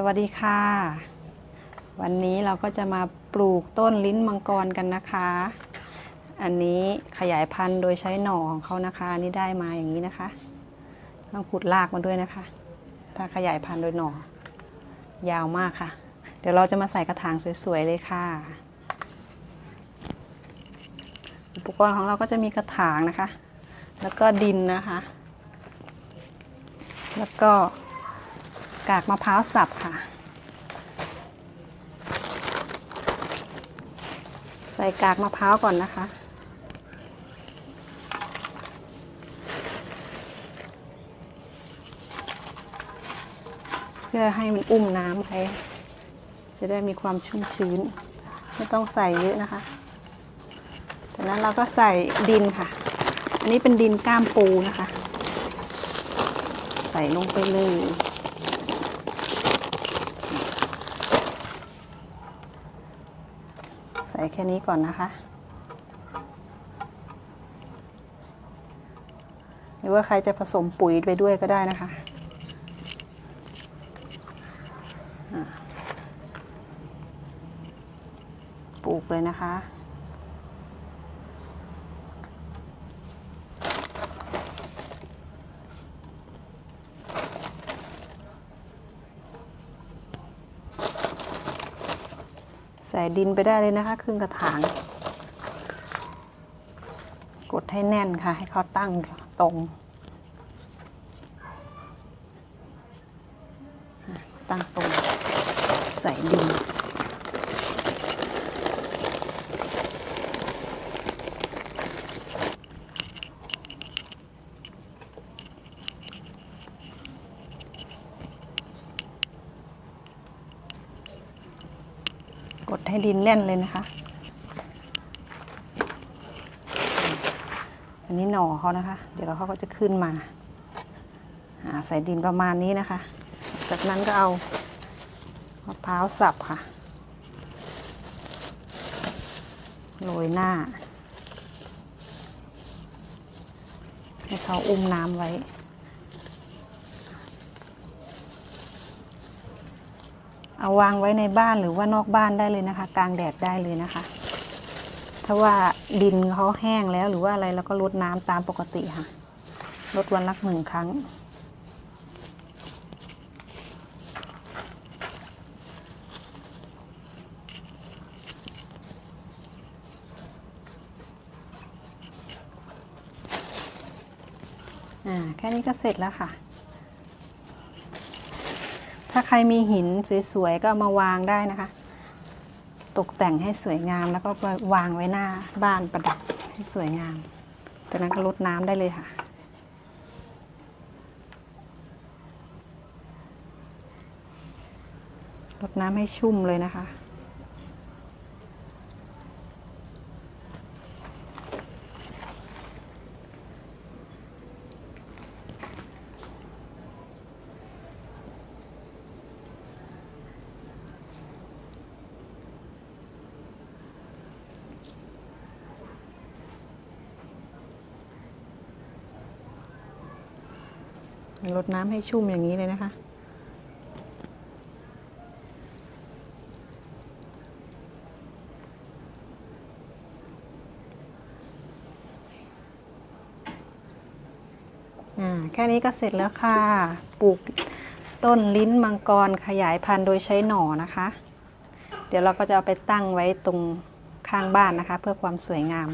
สวัสดีค่ะ วันนี้เราก็จะมาปลูกต้นลิ้นมังกรกันนะคะ อันนี้ขยายพันธุ์โดยใช้หน่อของเขานะคะนนี้ได้มาอย่างนี้นะคะ ต้องขุดรากมาด้วยนะคะ ถ้าขยายพันธุ์โดยหน่อ ยาวมากค่ะ เดี๋ยวเราจะมาใส่กระถางสวยๆเลยค่ะ อุปกรณ์ของเราก็จะมีกระถางนะคะ แล้วก็ดินนะคะ แล้วก็ กากมะพร้าวสับค่ะ ใส่กากมะพร้าวก่อนนะคะ เพื่อให้มันอุ้มน้ำไว้จะได้มีความชุ่มชื้น ไม่ต้องใส่เยอะนะคะ จากนั้นเราก็ใส่ดินค่ะ อันนี้เป็นดินก้ามปูนะคะ ใส่ลงไปเลย ส่แค่นี้ก่อนนะคะ หรือว่าใครจะผสมปุ๋ยไปด้วยก็ได้นะคะอะปลูกเลยนะคะ ใส่ดินไปได้เลยนะคะ ครึ่งกระถาง กดให้แน่นค่ะ ให้เขาตั้งตรง ตั้งตรง ใส่ดิน กดให้ดินแน่นเลยนะคะ อันนี้หน่อเขานะคะ เดี๋ยวเขาก็จะขึ้นมาอ่าใส่ดินประมาณนี้นะคะ จากนั้นก็เอามะพร้าวสับค่ะโรยหน้า ให้เขาอุ้มน้ำไว้ เอาวางไว้ในบ้านหรือว่านอกบ้านได้เลยนะคะ กลางแดดได้เลยนะคะ ถ้าว่าดินเขาแห้งแล้วหรือว่าอะไรเราก็ลดน้ำตามปกติค่ะลดวันละหนึ่งครั้งอ่าแค่นี้ก็เสร็จแล้วค่ะ ถ้าใครมีหินสวยๆก็เอามาวางได้นะคะ ตกแต่งให้สวยงามแล้วก็วางไว้หน้าบ้านประดับให้สวยงาม จากนั้นก็ลดน้ำได้เลยค่ะลดน้ำให้ชุ่มเลยนะคะ ลดน้ำให้ชุ่มอย่างนี้เลยนะคะอ่าแค่นี้ก็เสร็จแล้วค่ะ ปลูกต้นลิ้นมังกรขยายพันธุ์โดยใช้หน่อนะคะ เดี๋ยวเราก็จะเอาไปตั้งไว้ตรงข้างบ้านนะคะ เพื่อความสวยงาม